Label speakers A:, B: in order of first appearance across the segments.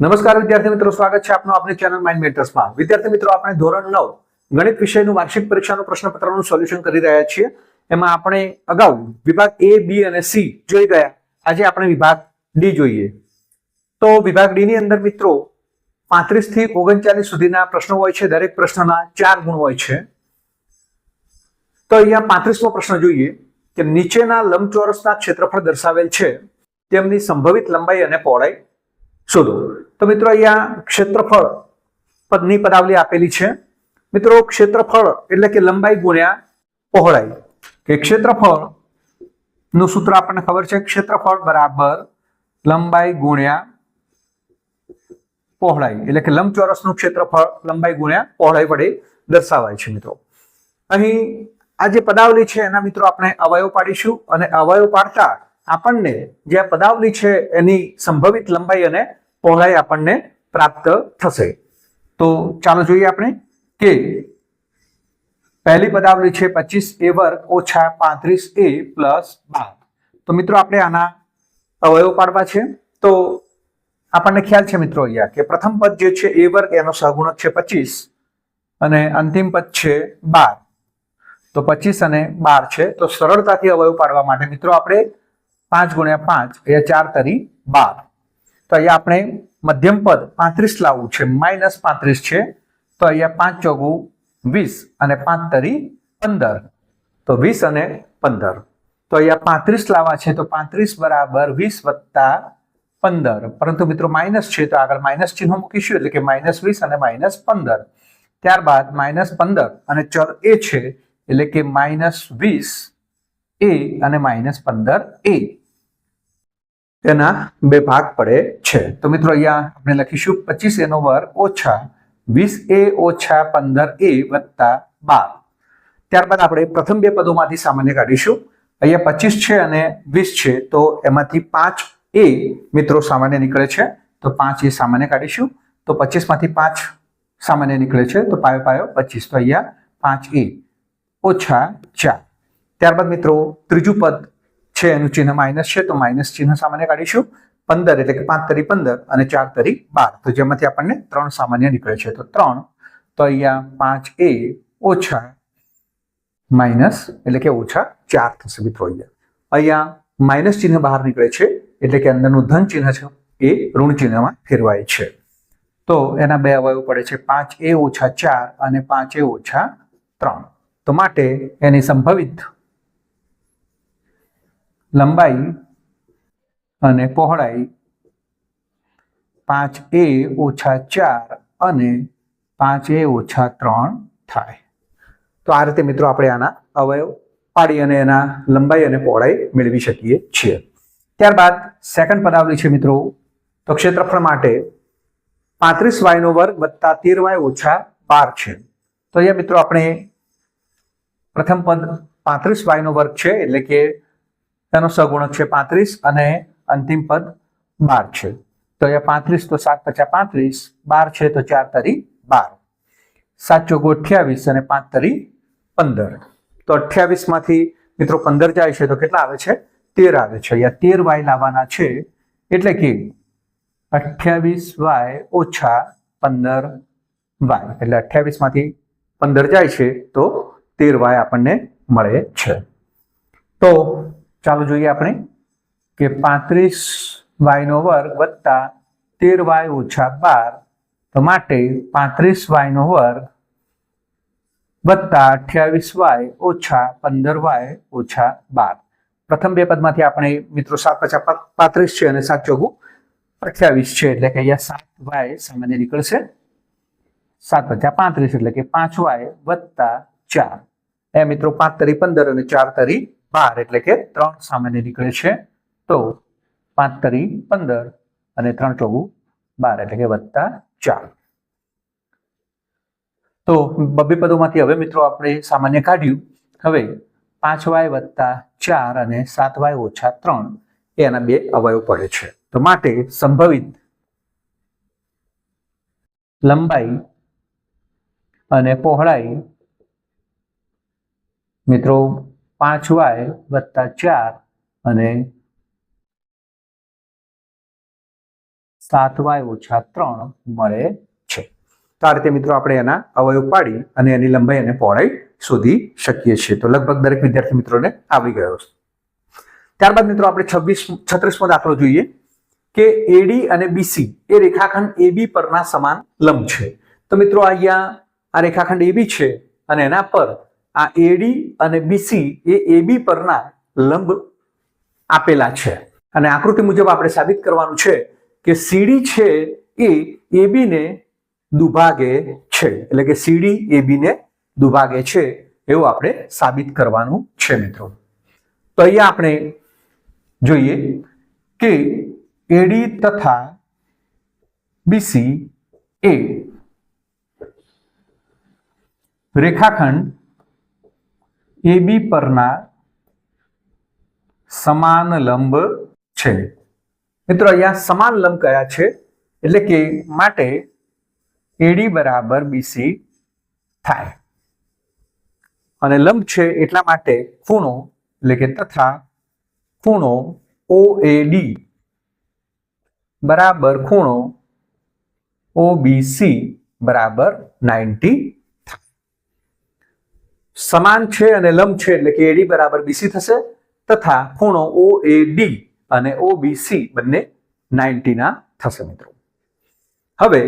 A: નમસ્કાર વિદ્યાર્થી મિત્રો, સ્વાગત છે આપનું આપણી ચેનલ માઇન્ડ મેટર્સમાં વિદ્યાર્થી મિત્રો, આપણે ધોરણ નવ ગણિત વિષયનું વાર્ષિક પરીક્ષાનું પ્રશ્નપત્રનું સોલ્યુશન કરી રહ્યા છીએ. એમાં આપણે અગાઉ વિભાગ એ બી અને સી જોઈ ગયા. આજે આપણે વિભાગ ડી જોઈએ. તો વિભાગ ડી ની અંદર મિત્રો, પાંત્રીસથી ઓગણચાલીસ સુધીના પ્રશ્નો હોય છે. દરેક પ્રશ્નના ચાર ગુણ હોય છે. તો અહીંયા પાંત્રીસમો પ્રશ્ન જોઈએ કે નીચેના લંબચોરસના ક્ષેત્રફળ દર્શાવેલ છે. તેમની સંભવિત લંબાઈ અને પહોળાઈ. શોધો. તો મિત્રો અહીંયા ક્ષેત્રફળ પદની પદાવલી આપેલી છે. મિત્રો ક્ષેત્રફળ એટલે કે લંબાઈ ગુણ્યા પહોળાઈ. કે ક્ષેત્રફળનું સૂત્ર આપણને ખબર છે? ક્ષેત્રફળ બરાબર લંબાઈ ગુણ્યા પહોળાઈ. એટલે કે લંબચોરસનું ક્ષેત્રફળ લંબાઈ ગુણ્યા પહોળાઈ વડે દર્શાવાય છે મિત્રો. અહીં આ જે પદાવલી છે એના મિત્રો આપણે અવયવ પાડીશું અને અવયવ પાડતા આપણને જે પદાવલી છે એની સંભવિત લંબાઈ અને પહોળાઈ આપણને પ્રાપ્ત થશે. તો ચાલો જોઈએ આપણે કે પહેલી પદાવલી છે પચીસ, એ વર્ગ ઓછા પાંત્રીસ એ પ્લસ બાર. તો મિત્રો આપણે આના અવયવ પાડવા છે. તો આપણને ખ્યાલ છે મિત્રો અહીંયા કે પ્રથમ પદ જે છે એ વર્ગ, એનો સહગુણક છે પચીસ અને અંતિમ પદ છે બાર. તો પચીસ અને બાર છે. તો સરળતાથી અવયવ પાડવા માટે મિત્રો આપણે પાંચ ગુણ્યા પાંચ એ ચાર તરી બાર. તો અહીંયા આપણે મધ્યમ પદ પાંત્રીસ લાવવું છે, માઇનસ પાંત્રીસ છે, તો અહીંયા પાંચ ચોગું વીસ અને પાંચ તરી પંદર. તો વીસ અને પંદર. તો અહીંયા પાંત્રીસ લાવવા છે, તો પાંત્રીસ બરાબર વીસ વત્તા પંદર. પરંતુ મિત્રો માઇનસ છે, તો આગળ માઇનસ ચિહ્ન મૂકીશું, એટલે કે માઇનસ વીસ અને માઇનસ પંદર. ત્યારબાદ માઇનસ પંદર અને ચલ એ છે, એટલે કે માઇનસ વીસ એ અને માઇનસ પંદર એ. તેના બે ભાગ પડે છે. તો મિત્રો અહીંયા આપણે લખીશું પચીસ એનો વર્ગ ઓછા વીસ એ ઓછા પંદર એ વત્તા બાર. ત્યારબાદ આપણે પ્રથમ બે પદોમાંથી સામાન્ય કાઢીશું. અહીંયા પચીસ છે અને વીસ છે, તો એમાંથી પાંચ એ મિત્રો સામાન્ય નીકળે છે. તો પાંચ એ સામાન્ય કાઢીશું. તો પચીસમાંથી પાંચ સામાન્ય નીકળે છે. તો પાયો પાયો પચીસ. તો અહીંયા પાંચ એ ઓછા ચાર. ત્યારબાદ મિત્રો ત્રીજું પદ છે, એનું ચિહ્ન માઇનસ છે, તો માઇનસ ચિહ્ન સામાન્ય કાઢીશું. પંદર એટલે કે પાંચ તરી પંદર અને ચાર તરી બાર. તો જેમાંથી આપણને ત્રણ સામાન્ય નીકળે છે. તો ત્રણ, તો અહીંયા પાંચ એ ઓછા માઇનસ એટલે કે ઓછા ચાર થશે મિત્રો અહીંયા. અહીંયા માઇનસ ચિહ્ન બહાર નીકળે છે, એટલે કે અંદરનું ધન ચિહ્ન છે, એ ઋણ ચિહ્નમાં ફેરવાય છે. તો એના બે અવયવ પડે છે, પાંચ એ ઓછા ચાર અને પાંચ એ ઓછા ત્રણ. તો માટે એની સંભવિત લંબાઈ અને પહોળાઈ પાંચ એ ઓછા ચાર અને પાંચ એ ઓછા ત્રણ થાય. તો આ રીતે મિત્રો આપણે આના અવયવ પાડી અને એના લંબાઈ અને પહોળાઈ મેળવી શકીએ છીએ. ત્યારબાદ સેકન્ડ પદાવલી છે મિત્રો. તો ક્ષેત્રફળ માટે પાંત્રીસ વાયનો વર્ગ વત્તા તેર વાય ઓછા બાર છે. તો અહીંયા મિત્રો આપણે પ્રથમ પદ પાંત્રીસ વાયનો વર્ગ છે, એટલે કે તેનો સગુણક છે પાંત્રીસ અને અંતિમ પદ બાર છે. તો અહીંયા પાંત્રીસ તો સાત પચાસ પાંત્રીસ, બાર છે તો ચાર તરી બાર. સાત ચોગો અઠ્યાવીસ અને પાંચ તરી પંદર. તો અઠ્યાવીસમાંથી મિત્રો પંદર જાય છે તો કેટલા આવે છે? તેર આવે છે. અહીંયા તેર વાય લાવવાના છે એટલે કે અઠ્યાવીસ વાય ઓછા પંદર વાય. એટલે અઠ્યાવીસમાંથી પંદર જાય છે તો તેર વાય આપણને મળે છે. તો ચાલો જોઈએ આપણે કે પાંત્રીસ વાયનો વર્ગ વત્તા તેર વાય ઓછા બાર, તો માટે પાંત્રીસ વાયનો વર્ગ વત્તા અઠ્યાવીસ વાય ઓછા પંદર વાય ઓછા બાર. પ્રથમ બે પદમાંથી આપણે મિત્રો સાત પચાસ પાંત્રીસ છે અને સાત ચોગું અઠ્યાવીસ છે, એટલે કે અહીંયા સાત વાય સામાન્ય નીકળશે સાત પચાસ પાંત્રીસ, એટલે કે પાંચ વાય વત્તા ચાર. એ મિત્રો પાંચ તરી પંદર અને ચાર તરી બાર એટલે કે ત્રણ સામાન્ય નીકળે છે. તો પાંચ તરી પંદર અને ત્રણ ચોગું બાર એટલે કે વત્તા ચાર. તો બબ્બે પદોમાંથી હવે મિત્રો આપણે સામાન્ય કાઢ્યું. હવે પાંચ વાય વત્તા ચાર અને સાત વાય ઓછા ત્રણ એના બે અવયવ પડે છે. તો માટે સંભવિત લંબાઈ અને પહોળાઈ મિત્રો પાંચ વાય વત્તા ચાર અને સાત વાય ઓછા ત્રણ મળે છે. તો આ રીતે મિત્રો આપણે એના અવયવ પાડી અને એની લંબાઈ અને પહોળાઈ શોધી શકીએ છીએ. તો લગભગ દરેક વિદ્યાર્થી મિત્રોને આવડી ગયો છે. ત્યારબાદ મિત્રો આપણે છવ્વીસ, છત્રીસમો દાખલો જોઈએ કે એડી અને બીસી એ રેખાખંડ એબી પરના સમાન લંબ છે. તો મિત્રો અહીંયા આ રેખાખંડ એબી છે અને એના પર આ એડી અને બીસી એ એબી પરના લંબ આપેલા છે. અને આકૃતિ મુજબ આપણે સાબિત કરવાનું છે કે સીડી છે એ એબી ને દુભાગે છે. એટલે કે સીડી એબી ને દુભાગે છે એવું આપણે સાબિત કરવાનું છે મિત્રો. તો અહીંયા આપણે જોઈએ કે એડી તથા બીસી એ રેખાખંડ એબી પરના સમાન લંબ છે. મિત્રો, અહીંયા સમાન લંબ કયા છે? એટલે કે માટે એડી બરાબર બીસી થાય. અને લંબ છે એટલા માટે ખૂણો, એટલે કે તથા ખૂણો ઓ એડી બરાબર ખૂણો ઓ બી સી બરાબર નાઇન્ટી સમાન છે અને લંબ છે એટલે કે એડી બરાબર બીસી થશે તથા ખૂણો ઓ એ ડી અને ઓ બી સી બંને નાઇન્ટીના થશે મિત્રો. હવે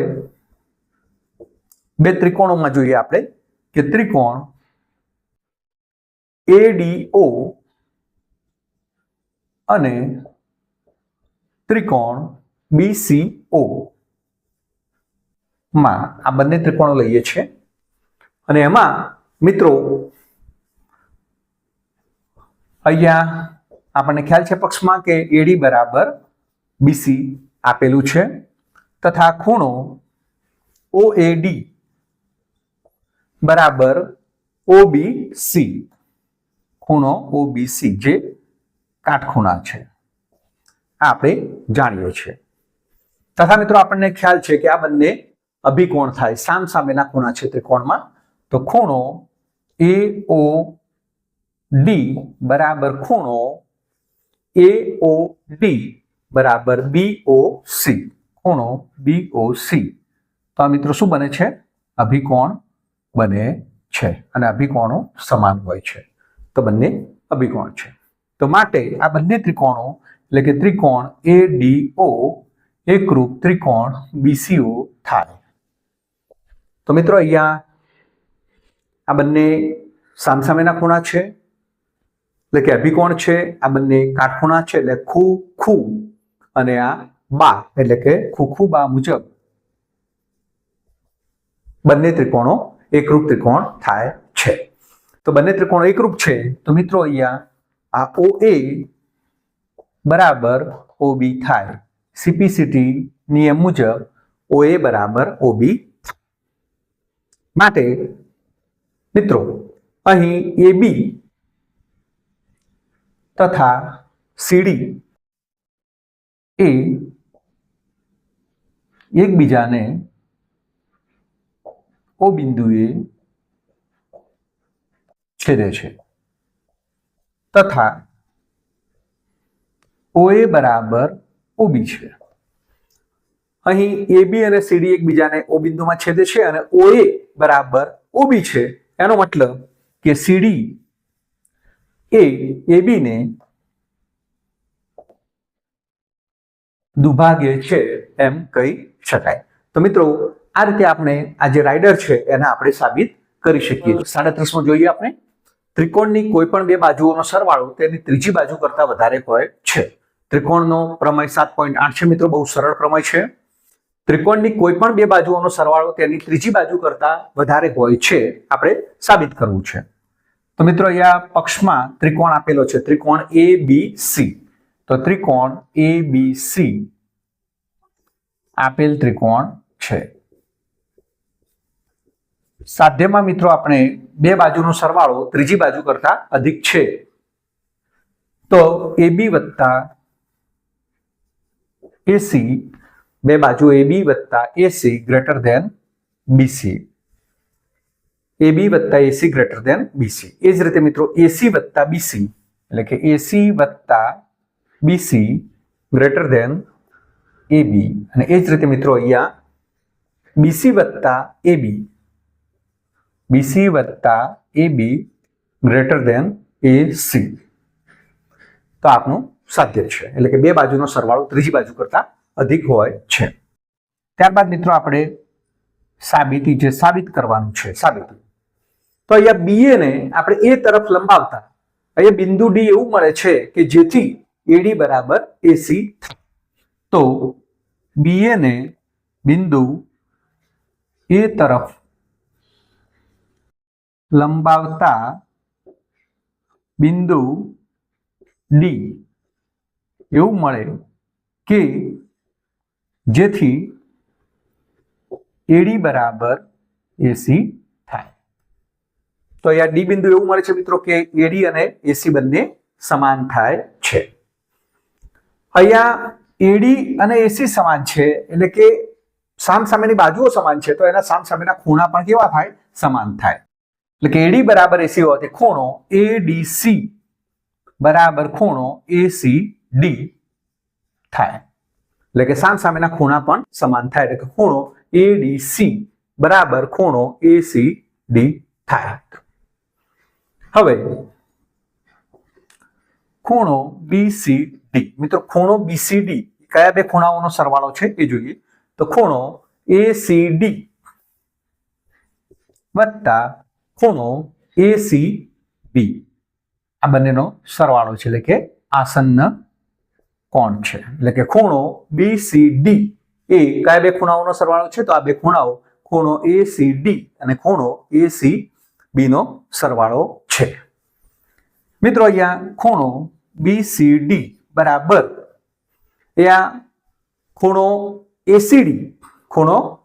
A: બે ત્રિકોણોમાં જોઈએ આપણે કે ત્રિકોણ એડીઓ અને ત્રિકોણ બીસીઓ માં આ બંને ત્રિકોણો લઈએ છીએ. અને એમાં મિત્રો અહીંયા આપણને ખ્યાલ છે પક્ષમાં કે એડી બરાબર બીસી આપેલું છે તથા ખૂણો ઓ એ ડી બરાબર ઓબીસી ખૂણો ઓબીસી જે કાટખૂણા છે. આપણે જાણીએ છીએ. તથા મિત્રો આપણને ખ્યાલ છે કે આ બંને અભિકોણ થાય, સામ સામેના ખૂણા છે ત્રિકોણમાં તો ખૂણો એ ઓ ડી બરાબર ખૂણો એ ઓ ડી બરાબર બી ઓ સી ખૂણો બી ઓ સી તો આ મિત્રો શું બને છે? અભિકોણ બને છે અને અભિકોણો સમાન હોય છે. તો બંને અભિકોણ છે. તો માટે આ બંને ત્રિકોણો, એટલે કે ત્રિકોણ એ ડી ઓ એકરૂપ ત્રિકોણ બીસીઓ થાય. તો મિત્રો અહીંયા આ બંને સામસામેના ખૂણા છે. એટલે કે અભિકોણ છે, આ બંને કાટખૂણા છે, એટલે ખુ ખુ અને આ બા, એટલે કે ખુખુ બા મુજબ. બંને ત્રિકોણો એકરૂપ ત્રિકોણ થાય છે. તો બંને ત્રિકોણ એકરૂપ છે, તો મિત્રો અહીંયા આ ઓ એ બરાબર ઓબી થાય. સીપીસીટી નિયમ મુજબ ઓ એ બરાબર ઓબી માટે મિત્રો, અહીં એ બી તથા સીડી એ એકબીજાને ઓ બિંદુએ છેદે છે. તથા ઓએ એ બરાબર ઓબી છે. અહીં એબી અને સીડી એકબીજાને ઓ બિંદુમાં છેદે છે અને ઓ એ બરાબર ઓબી છે. એનો મતલબ કે સીડી એ એબી ને દુભાગે છે એમ કહી શકાય. તો મિત્રો, આ રીતે આપણે આ જે રાઇડર છે એને આપણે સાબિત કરી શકીએ સાડત્રીસમાં જોઈએ આપણે. ત્રિકોણની કોઈ પણ બે બાજુઓનો સરવાળો તેની ત્રીજી બાજુ કરતા વધારે હોય છે. ત્રિકોણનો પ્રમેય સાત પોઈન્ટ આઠ છે મિત્રો, બહુ સરળ પ્રમેય છે. ત્રિકોણની કોઈ પણ બે બાજુઓનો સરવાળો તેની ત્રીજી બાજુ કરતા વધારે હોય છે, આપણે સાબિત કરવું છે. તો મિત્રો અહીંયા પક્ષમાં ત્રિકોણ આપેલો છે. ત્રિકોણ એ બી સી તો ત્રિકોણ એ બી સી આપેલ ત્રિકોણ છે. સાધ્યમાં મિત્રો આપણે બે બાજુનો સરવાળો ત્રીજી બાજુ કરતા અધિક છે. તો એબી વત્તા એસી બે બાજુ એબી વત્તા AC greater than BC AB વત્તા એસી ગ્રેટર ધેન બીસી એ જ રીતે મિત્રો એસી વત્તા બીસી એટલે કે એસી વત્તા BC greater than A B અને એ જ રીતે મિત્રો અહીંયા બીસી વત્તા એ બી બીસી વત્તા A B greater than A C તો આપનું સાધ્ય છે, એટલે કે બે બાજુનો સરવાળો ત્રીજી બાજુ કરતા અધિક હોય છે. ત્યારબાદ મિત્રો આપણે સાબિતી જે સાબિત કરવાનું છે, સાબિતી. તો અહીંયા બીએ ને આપણે એ તરફ લંબાવતા. અહીંયા બિંદુ ડી એવું મળે છે કે જેથી એડી બરાબર એસી તો બીએ ને બિંદુ એ તરફ લંબાવતા બિંદુ ડી એવું મળે કે જેથી એડી બરાબર એસી તો અહીંયા ડી બિંદુ એવું મળે છે મિત્રો કે એડી અને એસી બંને સમાન થાય છે. અહીંયા એડી અને એસી સમાન છે, એટલે કે સામ સામેની બાજુઓ સમાન છે, તો એના સામ સામેના ખૂણા પણ કેવા થાય? સમાન થાય. એટલે કે એડી બરાબર એસી હોવાથી ખૂણો એડીસી બરાબર ખૂણો એસી ડી થાય. એટલે કે સામ સામેના ખૂણા પણ સમાન થાય. એટલે કે ખૂણો એડીસી બરાબર ખૂણો એસી ડી થાય. હવે, ખૂણો બીસીડી મિત્રો, ખૂણો બીસીડી કયા બે ખૂણાઓનો સરવાળો છે એ જોઈએ. તો ખૂણો એસીડી વત્તા ખૂણો એસીબી આ બંનેનો સરવાળો છે, એટલે કે આસન્ન કોણ છે. એટલે કે ખૂણો બીસીડી એ કયા બે ખૂણાઓનો સરવાળો છે? તો આ બે ખૂણાઓ, ખૂણો એસીડી અને ખૂણો એસીબી નો સરવાળો છે. મિત્રો, અહીંયા ખૂણો બીસીડી બરાબર. એ આ ખૂણો એસીડી ખૂણો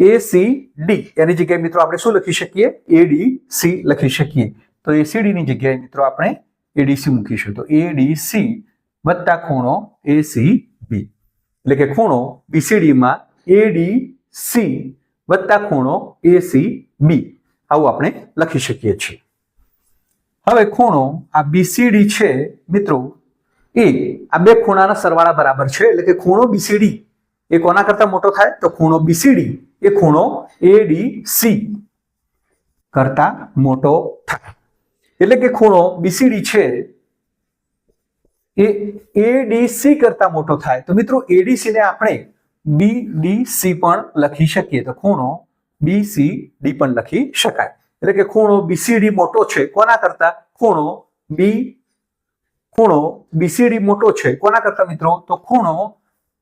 A: એસીડી એની જગ્યાએ મિત્રો આપણે શું લખી શકીએ? એડીસી લખી શકીએ. તો એસીડી ની જગ્યાએ મિત્રો આપણે એડીસી મૂકીશું. તો એડીસી વત્તા ખૂણો એસીબી એટલે કે ખૂણો બીસીડી માં એડીસી વત્તા ખૂણો એસીબી આવું આપણે લખી શકીએ છીએ. હવે ખૂણો આ બીસીડી છે, મિત્રો. એ આ બે ખૂણાના સરવાળા બરાબર છે, એટલે કે ખૂણો બીસીડી એ કોના કરતા મોટો થાય? તો ખૂણો બીસીડી એ ખૂણો એડીસી કરતા મોટો થાય. એટલે કે ખૂણો બીસીડી છે, એ એડીસી કરતા મોટો થાય. તો મિત્રો એડીસી ને આપણે બીડીસી પણ લખી શકીએ. તો ખૂણો બીસીડી પણ લખી શકાય. એટલે કે ખૂણો બીસીડી મોટો છે, કોના કરતા? ખૂણો બી ખૂણો બીસીડી મોટો છે. કોના કરતા મિત્રો? તો ખૂણો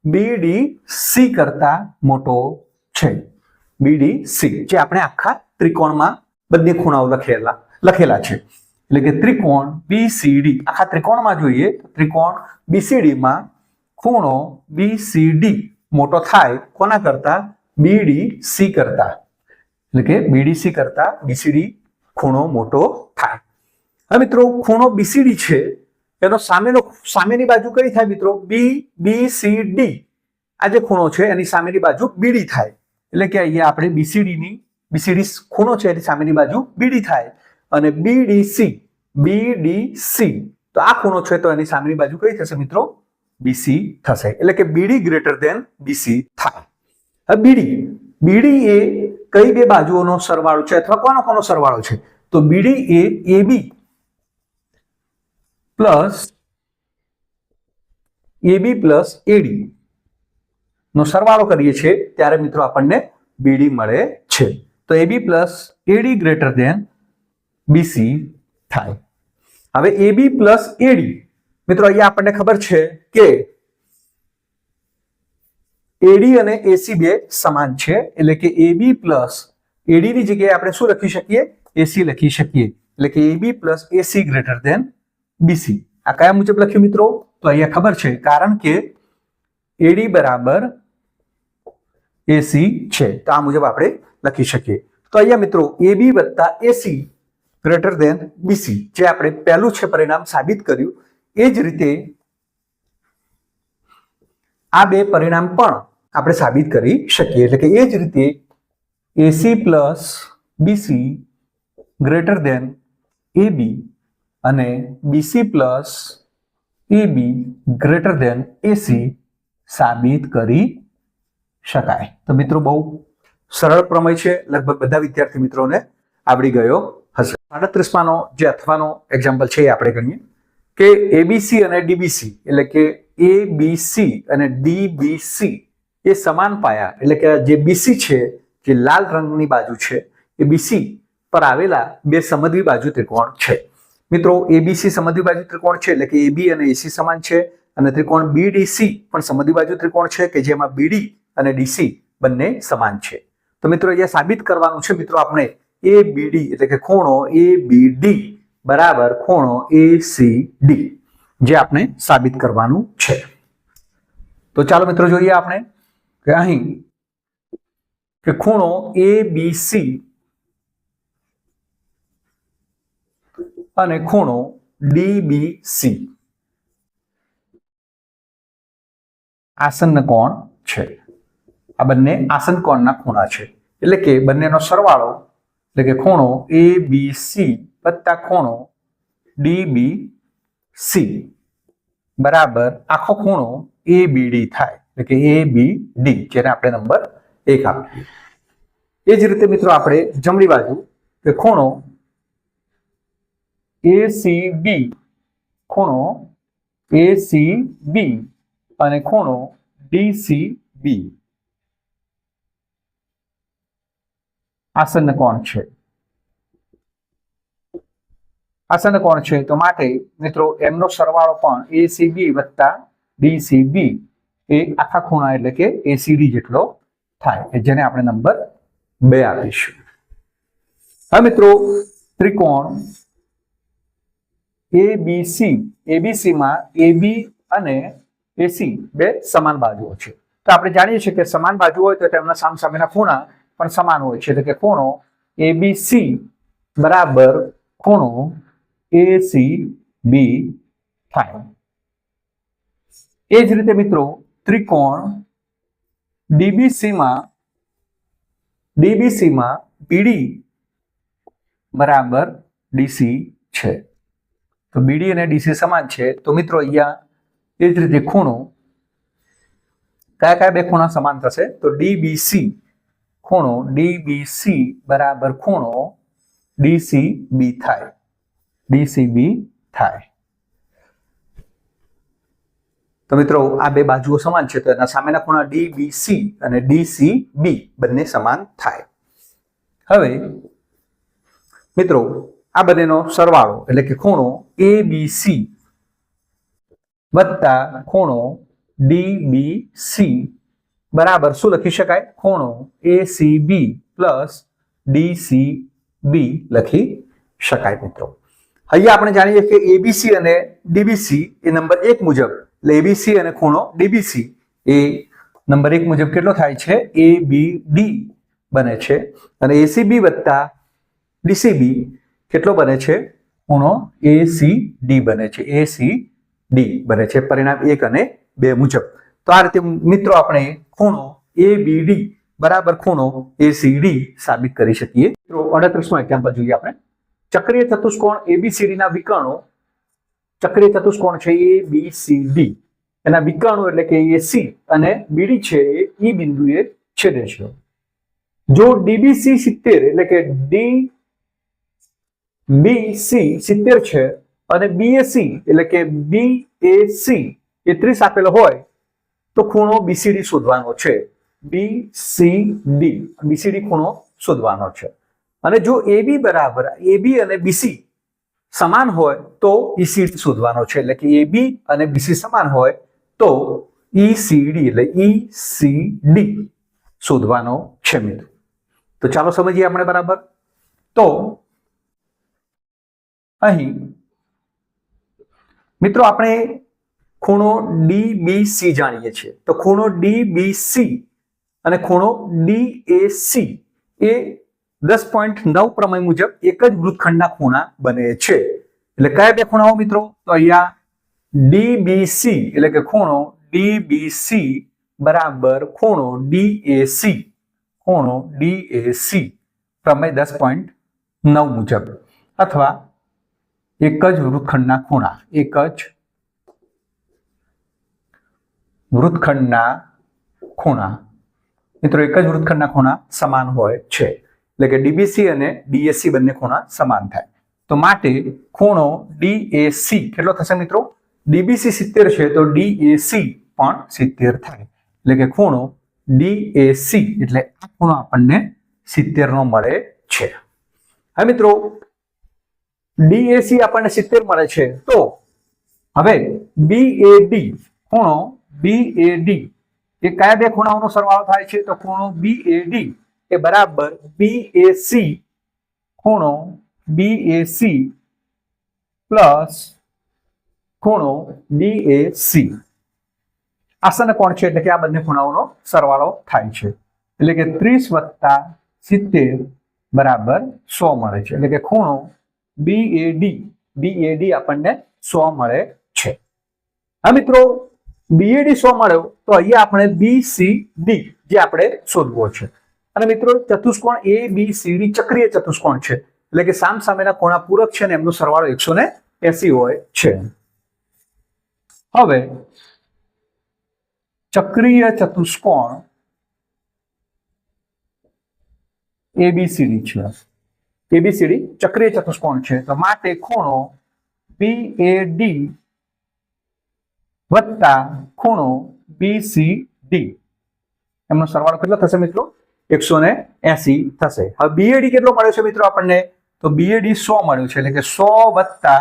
A: બીડી સી કરતા મોટો છે. બીડી સી જે આપણે આખા ત્રિકોણમાં બંને ખૂણાઓ લખેલા લખેલા છે. એટલે કે ત્રિકોણ બીસીડી આખા ત્રિકોણમાં જોઈએ ત્રિકોણ બીસીડીમાં ખૂણો બીસીડી મોટો થાય. કોના કરતા? બીડીસી કરતા. એટલે કે બીડીસી કરતા બીસીડી ખૂણો મોટો થાય. હવે મિત્રો, ખૂણો બીસીડી છે, એનો સામેનો સામેની બાજુ કઈ થાય મિત્રો? બી બી સી ડી આ જે ખૂણો છે, એની સામેની બાજુ બીડી થાય. એટલે કે અહીંયા આપણે બીસીડીની બીસીડી ખૂણો છે, એની સામેની બાજુ બીડી થાય. અને બીડીસી બીડીસી તો આ ખૂણો છે, તો એની સામેની બાજુ કઈ થશે મિત્રો? બીસી થશે. એટલે કે બીડી ગ્રેટર દેન બીસી થાય. હવે બીડી બીડી એ કઈ બે બાજુઓનો સરવાળો છે અથવા કોનો કોનો સરવાળો છે? તો બીડી એ AB plus AB plus AD નો સરવાળો કરીએ છીએ, ત્યારે મિત્રો આપણને બીડી મળે છે. તો AB plus AD greater than BC થાય. હવે એબી પ્લસ એડી મિત્રો અહીંયા આપણને ખબર છે કે એડી અને એસી બે સમાન છે. એટલે કે એબી પ્લસ એડી ની જગ્યાએ આપણે શું લખી શકીએ? એસી લખી શકીએ. એટલે કે AB plus AC greater than BC આ કયા મુજબ લખ્યું મિત્રો? તો અહીંયા ખબર છે. કારણ કે એડી બરાબર એસી છે. તો આ મુજબ આપણે લખી શકીએ. તો અહીંયા મિત્રો એબી વત્તા એસી ગ્રેટર દેન બીસી જે આપણે પહેલું છે પરિણામ સાબિત કર્યું. એ જ રીતે આ બે પરિણામ પણ આપણે સાબિત કરી શકીએ. એટલે કે એ જ રીતે AC plus BC greater than AB અને BC plus AB greater than AC સાબિત કરી શકાય. તો મિત્રો બહુ સરળ પ્રમેય છે. લગભગ બધા વિદ્યાર્થી મિત્રોને આવડી ગયો હશે. સાડત્રીસમાનો જે અથવાનો એક્ઝામ્પલ છે એ આપણે ગણીએ કે એબીસી અને ડીબીસી એટલે કે એ બીસી અને ડીબીસી એ સમાન પાયા, એટલે કે જે બીસી છે, જે લાલ રંગની બાજુ છે, એ બીસી પર આવેલા બે સમદ્વિ બાજુ ત્રિકોણ છે. મિત્રો એબીસી સમદ્વિ બાજુ ત્રિકોણ છે, એટલે કે એબી અને એસી સમાન છે, અને ત્રિકોણ બીડીસી પણ સમદ્વિ બાજુ ત્રિકોણ છે, કે જેમાં બીડી અને ડીસી બંને સમાન છે. તો મિત્રો, અહીંયા સાબિત કરવાનું છે, મિત્રો, આપણે એ બીડી એટલે કે ખૂણો એ બીડી બરાબર ખૂણો એ સી ડી જે આપણે સાબિત કરવાનું છે. તો ચાલો મિત્રો, જોઈએ આપણે કે અહીં કે ખૂણો એ બી સી અને ખૂણો ડીબીસી આસન કોણ છે? આ બંને આસન કોણના ખૂણા છે. એટલે કે બંનેનો સરવાળો, એટલે કે ખૂણો એ બી સી વત્તા ખૂણો ડી બી સી બરાબર આખો ખૂણો એ બી ડી થાય. એટલે કે એ બી ડી જેને આપણે નંબર એક આપીએ. એ જ રીતે મિત્રો આપણે જમણી બાજુ કે ખૂણો એ સી બી ખૂણો એ સી બી અને ખૂણો ડી બી આસન કોણ છે? આસન કોણ છે? તો માટે મિત્રો એમનો સરવાળો પણ એ સી બી વત્તા ડી સી બી એ આખા ખૂણા એટલે કે એસીડી જેટલો થાય જેને આપણે નંબર બે આપીશું. હવે મિત્રો, ત્રિકોણ એબીસી એબીસીમાં એબી અને એસી બે સમાન બાજુઓ છે. તો આપણે જાણીએ છીએ કે સમાન બાજુ હોય તો તેમના સામસામેના ખૂણા પણ સમાન હોય છે. એટલે કે ખૂણો એબીસી બરાબર ખૂણો એસી બી થાય. એ જ રીતે મિત્રો ત્રિકોણ ડીબીસીમાં ડીબીસીમાં બીડી બરાબર ડીસી છે. તો બીડી અને ડીસી સમાન છે. તો મિત્રો અહીંયા એ જ રીતે ખૂણો કયા કયા બે ખૂણા સમાન થશે? તો ડીબીસી ખૂણો, ડીબીસી બરાબર ખૂણો ડીસી બી થાય. ડીસી બી થાય. તો મિત્રો, આ બે બાજુઓ સમાન છે, તો એના સામેના ખૂણા ડીબીસી અને ડીસી બી બંને સમાન થાય. હવે, મિત્રો, આ બંનેનો સરવાળો, એટલે કે ખૂણો એ બી સી વત્તા ખૂણો ડી બી સી બરાબર શું લખી શકાય? ખૂણો A C B plus D C B લખી શકાય, મિત્રો. અહીંયા આપણે જાણીએ કે એબીસી અને ડીબીસી એ નંબર એક મુજબ એટલે એબીસી અને ખૂણો ડીબીસી. એ નંબર એક મુજબ કેટલો થાય છે? એ, બી, ડી બને છે. અને એસીબી વત્તા ડીસીબી કેટલો બને છે? ખૂણો એ, સી, ડી બને છે. એ, સી, ડી બને છે. પરિણામ એક અને બે મુજબ. તો આ રીતે મિત્રો આપણે ખૂણો એ, બી, ડી બરાબર ખૂણો એ, સી, ડી સાબિત કરી શકીએ. મિત્રો, અડત્રીસમો એક્ઝામ્પલ જોઈએ આપણે. ચક્રીય ચતુષ્કોણ એબીસીડી ના વિકર્ણો ચક્રીય ચતુષ્કોણ છે એ બી સી ડી એના વિકર્ણો એટલે કે એ સી અને બીડી છે એ ઈ બિંદુએ છેદે છે. જો ડીબીસી સિત્તેર એટલે કે ડી બી સી સિત્તેર છે અને બીએસી એટલે કે બી એ સી એ ત્રીસ આપેલો હોય, તો ખૂણો બીસીડી શોધવાનો છે. બી સી ડી બીસીડી ખૂણો શોધવાનો છે. અને જો એબી બરાબર એબી અને બીસી સમાન હોય તો ઈસીડી શોધવાનો છે. એટલે કે એબી અને બીસી સમાન હોય તો ઈસીડી એટલે ઈસીડી શોધવાનો છે મિત્રો. તો ચાલો સમજીએ આપણે બરાબર. તો અહીં મિત્રો આપણે ખૂણો ડી બી સી જાણીએ છીએ. તો ખૂણો ડી બી સી અને ખૂણો ડી એ સી એ દસ પોઈન્ટ નવ પ્રમેય મુજબ એક જ વૃત્તખંડના ખૂણા બને છે. એટલે કયા બે ખૂણાઓ મિત્રો? તો અહીંયા ડીબીસી, એટલે કે ખૂણો ડીબીસી બરાબર ખૂણો ડી એ સી ખૂણો ડી એ પ્રમેય દસ પોઈન્ટ નવ મુજબ. અથવા એક જ વૃત્તખંડના ખૂણા, એક જ વૃત્તખંડના ખૂણા. મિત્રો, એક જ વૃત્તખંડના ખૂણા સમાન હોય છે. એટલે કે ડીબીસી અને ડીએસસી બંને ખૂણા સમાન થાય. તો માટે ખૂણો ડીએસી કેટલો થશે મિત્રો? ડીબીસી સિત્તેર છે, તો ડીએસી પણ સિત્તેર થાય. એટલે કે ખૂણો ડીએસી એટલે આ ખૂણો આપણને સિત્તેર નો મળે છે. હવે મિત્રો ડીએસી આપણને સિત્તેર મળે છે. તો હવે બીએડી ખૂણો બીએડી એ કયા બે ખૂણાઓનો સરવાળો થાય છે? તો ખૂણો બીએડી એ બરાબર બીએસી ખૂણો બીએસી પ્લસ ખૂણો ડીએસી આસન કોણ છે? એટલે કે આ બંને ખૂણાઓનો સરવાળો થાય છે. એટલે કે ત્રીસ વત્તા સિત્તેર બરાબર સો મળે છે. એટલે કે ખૂણો બીએડી બીએડી આપણને સો મળે છે. હા મિત્રો બીએડી સો મળ્યો, તો અહીંયા આપણે બીસીડી જે આપણે શોધવો છે. અને મિત્રો, ચતુષ્કોણ એ બી સી ડી ચક્રીય ચતુષ્કોણ છે. એટલે કે સામ સામેના કોણા પૂરક છે ને એમનો સરવાળો એકસો ને એસી હોય છે. હવે, ચક્રીય ચતુષ્કોણ એબીસીડી છે. એબીસીડી ચક્રીય ચતુષ્કોણ છે. તો માટે ખૂણો બી એ ડી વત્તા ખૂણો બીસીડી એમનો સરવાળો કેટલો થશે મિત્રો? એકસો ને એસી થશે. હવે બીએડી કેટલો મળ્યો છે મિત્રો આપણને? તો બીએડી સો મળ્યું છે, એટલે કે સો વત્તા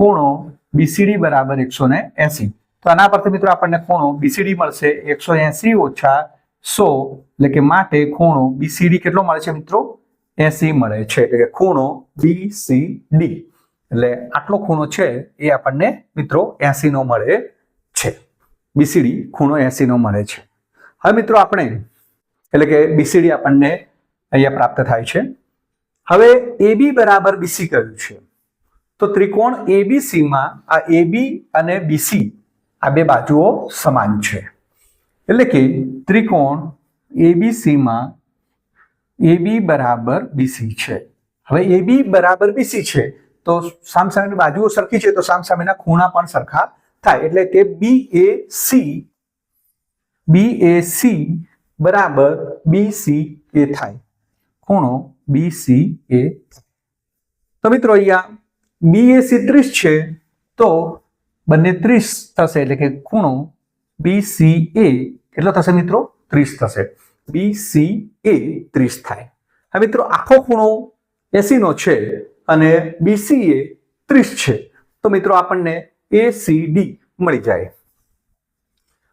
A: ખૂણો બીસીડી બરાબર એકસો ને એસી. તો આના પરથી મિત્રો આપણને ખૂણો બીસીડી મળશે એકસો એસી ઓછા સો, એટલે કે માટે ખૂણો બીસીડી કેટલો મળે છે મિત્રો? એસી મળે છે, એટલે કે ખૂણો બીસીડી એટલે આટલો ખૂણો છે એ આપણને મિત્રો એસી નો મળે છે. બીસીડી ખૂણો એસી નો મળે છે. હવે મિત્રો આપણે એટલે કે બીસીડી આપણને અહીંયા પ્રાપ્ત થાય છે. હવે એબી બરાબર બીસી કયું છે? તો ત્રિકોણ એબીસીમાં આ એબી અને બીસી આ બે બાજુઓ સમાન છે. એટલે કે ત્રિકોણ એબીસીમાં એબી બરાબર બીસી છે. હવે એબી બરાબર બીસી છે, તો સામસામેની બાજુઓ સરખી છે, તો સામસામેના ખૂણા પણ સરખા થાય. એટલે કે બી એ સી બી એ સી બરાબર બી એ થાય. ખૂણો બી એ તો મિત્રો અહીંયા બી એ ત્રીસ છે, તો બંને ત્રીસ થશે એટલે કે ખૂણો બી એ કેટલો થશે મિત્રો? ત્રીસ થશે. બી એ ત્રીસ થાય. હવે મિત્રો, આખો ખૂણો એસી નો છે અને બીસી એ ત્રીસ છે. તો મિત્રો આપણને એ સી ડી મળી જાય.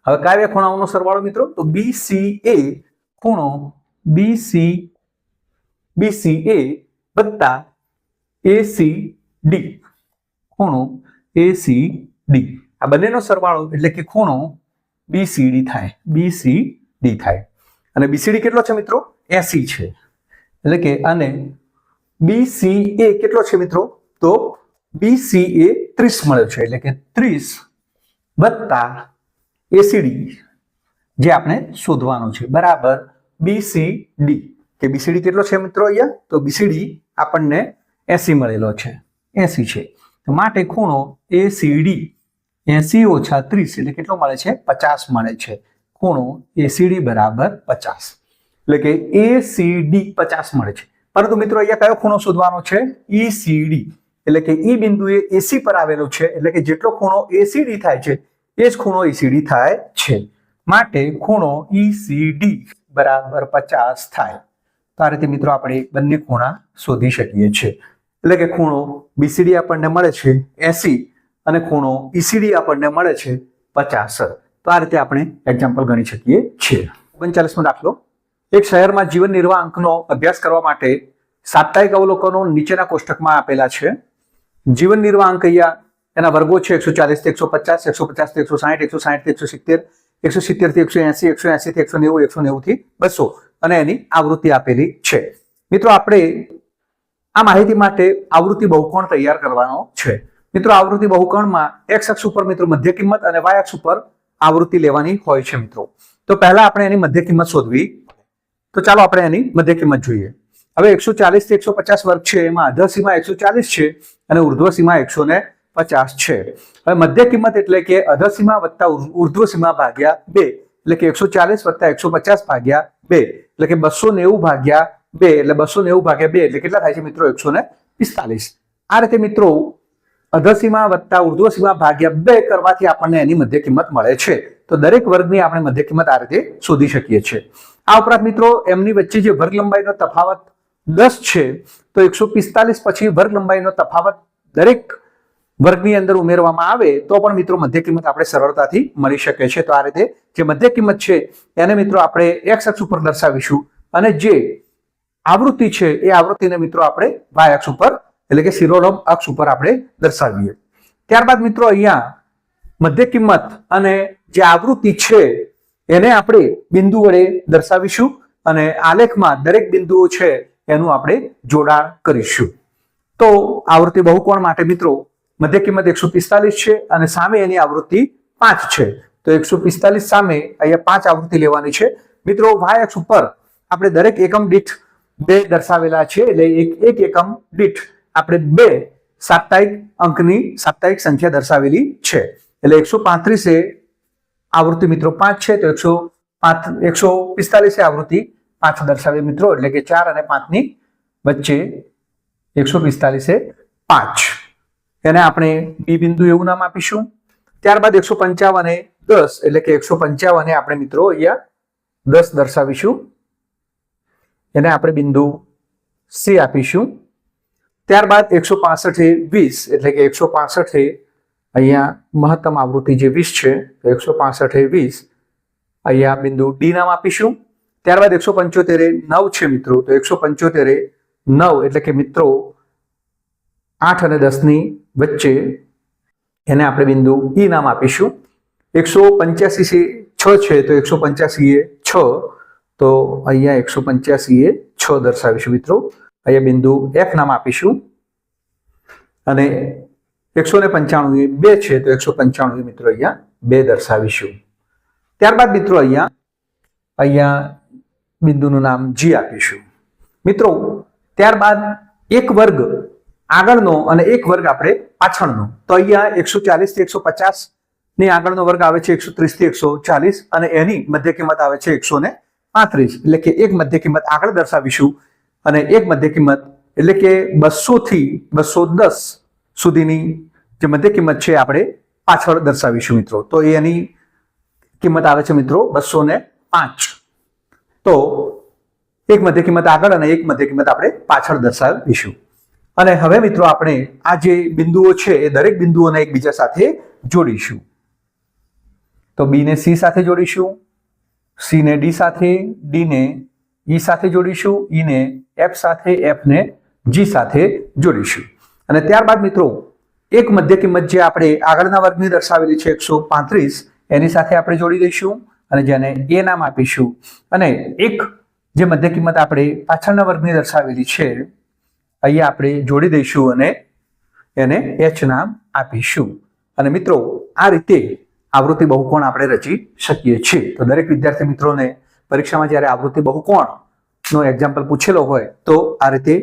A: હવે કાવ્ય ખૂણાઓનો સરવાળો મિત્રો, તો બીસી એ ખૂણો બીસી બીસી એ વત્તા એસી ડી ખૂણો એસી ડી આ બંનેનો સરવાળો એટલે કે ખૂણો બીસીડી થાય. બી સી ડી થાય. અને બીસીડી કેટલો છે મિત્રો? એસી છે. એટલે કે અને બીસી એ કેટલો છે મિત્રો? તો બીસી એ ત્રીસ મળ્યો છે. એટલે કે ત્રીસ વત્તા એસીડી જે આપણે શોધવાનો છે. બરાબર. બીસીડી કે બીસીડી કેટલો છે મિત્રો અહીંયા? તો બીસીડી આપણને એસી મળેલો છે. એસી છે. માટે ખૂણો એસીડી એસી ઓછા ત્રીસ એટલે કેટલો મળે છે? પચાસ મળે છે. ખૂણો એસીડી બરાબર પચાસ. એટલે કે એસીડી પચાસ મળે છે. પરંતુ મિત્રો અહીંયા કયો ખૂણો શોધવાનો છે? ઈસીડી એટલે કે ઈ બિંદુએ એસી પર આવેલો છે. એટલે કે જેટલો ખૂણો એસીડી થાય છે એ જ ખૂણો ઈસીડી થાય છે. માટે ખૂણો ઈસીડી બરાબર પચાસ થાય. તો આ રીતે મિત્રો આપણે બંને ખૂણા શોધી શકીએ છીએ. એટલે કે ખૂણો બીસીડી આપણને મળે છે એસી અને ખૂણો ઈસીડી આપણને મળે છે પચાસ. તો આ રીતે આપણે એક્ઝામ્પલ ગણી શકીએ છીએ. ઓગણચાલીસમો દાખલો. એક શહેરમાં જીવન નિર્વાહ અંકનો અભ્યાસ કરવા માટે સાપ્તાહિક અવલોકનો નીચેના કોષ્ટકમાં આપેલા છે. જીવન નિર્વાહ અંક અહીંયા એના વર્ગો છે એકસો ચાલીસ એકસો પચાસ એકસો પચાસ એકસો સાઠ એકસો સાઠ એકસો સિત્તેર એકસો સિત્તેરથી એકસો એસી એકસો એસી થી એકસો નેવું એકસો નેવું થી બસો. અને એની આવૃત્તિ આપેલી છે. મિત્રો, આપણે આ માહિતી માટે આવૃત્તિ બહુકોણ તૈયાર કરવાનો છે. મિત્રો, આવૃત્તિ બહુકોણમાં એક્સ અક્ષ ઉપર મિત્રો મધ્ય કિંમત અને વાય અક્ષ ઉપર આવૃત્તિ લેવાની હોય છે મિત્રો. તો પહેલા આપણે એની મધ્ય કિંમત શોધવી. તો ચાલો આપણે એની મધ્ય કિંમત જોઈએ. હવે એકસો ચાલીસથી એકસો પચાસ વર્ગ છે, એમાં અધર સીમા એકસો ચાલીસ છે અને ઉર્ધ્વ સીમા એકસો પચાસ છે. હવે મધ્ય કિંમત એટલે કે અધસીમા વત્તા ઉર્ધ્વ સીમા ભાગ્યા બે, એટલે કે એકસો ચાલીસ વત્તા એકસો પચાસ ભાગ્યા બે, એટલે કે બસો નેવું ભાગ્યા બે, એટલે બસો નેવું ભાગ્યા બે, એટલે કેટલા થાય છે મિત્રો? એકસો ને પિસ્તાલીસ. આ રીતે મિત્રો અધસીમા વત્તા ઉર્ધ્વ સીમા ભાગ્યા બે કરવાથી આપણને એની મધ્ય કિંમત મળે છે. તો દરેક વર્ગની આપણે મધ્ય કિંમત આ રીતે શોધી શકીએ છીએ. આ ઉપરાંત મિત્રો એમની વચ્ચે જે વર્ગ લંબાઈનો તફાવત દસ છે, તો એકસો પિસ્તાલીસ પછી વર્ગ લંબાઈનો તફાવત દરેક વર્ગની અંદર ઉમેરવામાં આવે તો પણ મિત્રો મધ્ય કિંમત આપણે સરળતાથી મળી શકે છે. તો આ રીતે જે મધ્ય કિંમત છે, એને મિત્રો આપણે એક્સ અક્ષ ઉપર દર્શાવીશું. અને જે આવૃત્તિ છે, એ આવૃત્તિને મિત્રો આપણે વાય અક્ષ ઉપર, એટલે કે શિરોલોમ અક્ષ ઉપર આપણે દર્શાવીએ. ત્યારબાદ મિત્રો અહીંયા મધ્ય કિંમત અને જે આવૃત્તિ છે, એને આપણે બિંદુ વડે દર્શાવીશું અને આલેખમાં દરેક બિંદુઓ છે, એનું આપણે જોડાણ કરીશું. તો આવૃત્તિ બહુકોણ માટે મિત્રો મધ્ય કિંમત એકસો પિસ્તાલીસ છે અને સામે એની આવૃત્તિ પાંચ છે. તો એકસો પિસ્તાલીસ સામે અહીંયા પાંચ આવૃત્તિ લેવાની છે. મિત્રો વાય અક્ષ ઉપર આપણે દરેક એકમ દીઠ બે દર્શાવેલા છે એટલે એક એક એકમ દીઠ આપણે બે સાપ્તાહિક અંકની સાપ્તાહિક સંખ્યા દર્શાવેલી છે. એટલે એકસો પાંત્રીસે આવૃત્તિ મિત્રો પાંચ છે, તો એકસો પાંચ એકસો પિસ્તાલીસે આવૃત્તિ પાંચ દર્શાવે મિત્રો, એટલે કે ચાર અને પાંચની વચ્ચે એકસો પિસ્તાલીસે પાંચ. એને આપણે બી બિંદુ એવું નામ આપીશું. ત્યારબાદ એકસો પંચાવને દસ, એટલે કે એકસો પંચાવને આપણે મિત્રો અહીંયા દસ દર્શાવીશું. એને આપણે બિંદુ સી આપીશું. ત્યારબાદ એકસો પાસઠે વીસ, એટલે કે એકસો પાસઠે અહીંયા મહત્તમ આવૃત્તિ જે વીસ છે એકસો પાસઠ એ વીસ. અહીંયા બિંદુ ડી નામ આપીશું. ત્યારબાદ એકસો પંચોતેરે નવ છે મિત્રો, તો એકસો પંચોતેરે નવ, એટલે કે મિત્રો આઠ અને દસની વચ્ચે એને આપણે બિંદુ ઈ નામ આપીશું. એકસો પંચ્યાસી છે છ છે તો એકસો પંચ્યાસી એ છ. તો અહીંયા એકસો પંચ્યાસી એ છ દર્શાવીશું મિત્રો. અહીંયા બિંદુ એફ નામ આપીશું. અને એકસો ને પંચાણું એ બે છે, તો એકસો પંચાણું એ મિત્રો અહીંયા બે દર્શાવીશું. ત્યારબાદ મિત્રો અહીંયા અહીંયા બિંદુનું નામ જી આપીશું. મિત્રો, ત્યારબાદ એક વર્ગ આગળનો અને એક વર્ગ આપણે પાછળનો. તો અહીંયા એકસો ચાલીસથી એકસો પચાસની આગળનો વર્ગ આવે છે એકસો ત્રીસથી એકસો ચાલીસ અને એની મધ્ય કિંમત આવે છે એકસો ને પાંત્રીસ. એટલે કે એક મધ્ય કિંમત આગળ દર્શાવીશું અને એક મધ્ય કિંમત એટલે કે બસો થી બસો દસ સુધીની જે મધ્ય કિંમત છે આપણે પાછળ દર્શાવીશું મિત્રો. તો એની કિંમત આવે છે મિત્રો બસો ને પાંચ. તો એક મધ્ય કિંમત આગળ અને એક મધ્ય કિંમત આપણે પાછળ દર્શાવીશું. અને હવે મિત્રો આપણે આ જે બિંદુઓ છે એ દરેક બિંદુઓને એકબીજા સાથે જોડીશું. તો બી ને સી સાથે જોડીશું સી ને ડી સાથે ડી ને ઈ સાથે જોડીશું ઈ ને એફ સાથે એફ ને જી સાથે જોડીશું. અને ત્યારબાદ મિત્રો, એક મધ્ય કિંમત જે આપણે આગળના વર્ગની દર્શાવેલી છે એકસો પાંત્રીસ, એની સાથે આપણે જોડી દઈશું અને જેને એ નામ આપીશું. અને એક જે મધ્ય કિંમત આપણે પાછળના વર્ગની દર્શાવેલી છે અહીંયા આપણે જોડી દઈશું અને એને એચ નામ આપીશું. અને મિત્રો, આ રીતે આવૃત્તિ બહુકોણ આપણે રચી શકીએ છીએ. તો દરેક વિદ્યાર્થી મિત્રોને પરીક્ષામાં જ્યારે આવૃત્તિ બહુકોણનો એક્ઝામ્પલ પૂછેલો હોય, તો આ રીતે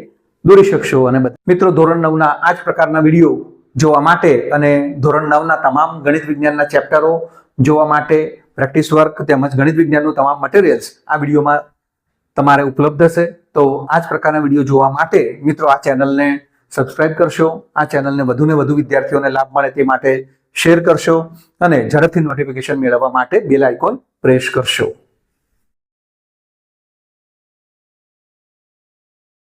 A: દોરી શકશો અને મિત્રો, ધોરણ નવના આ જ પ્રકારના વીડિયો જોવા માટે અને ધોરણ નવના તમામ ગણિત વિજ્ઞાનના ચેપ્ટરો જોવા માટે પ્રેક્ટિસ વર્ક તેમજ ગણિત વિજ્ઞાનનું તમામ મટીરિયલ્સ આ વિડીયોમાં તમારે ઉપલબ્ધ હશે. તો આ જ પ્રકારના વીડિયો જોવા માટે મિત્રો આ ચેનલને સબસ્ક્રાઇબ કરશો, આ ચેનલને વધુને વધુ વિદ્યાર્થીઓને લાભ મળે તે માટે શેર કરશો અને ઝડપથી નોટિફિકેશન મેળવવા માટે બેલ આઇકોન પ્રેસ કરશો.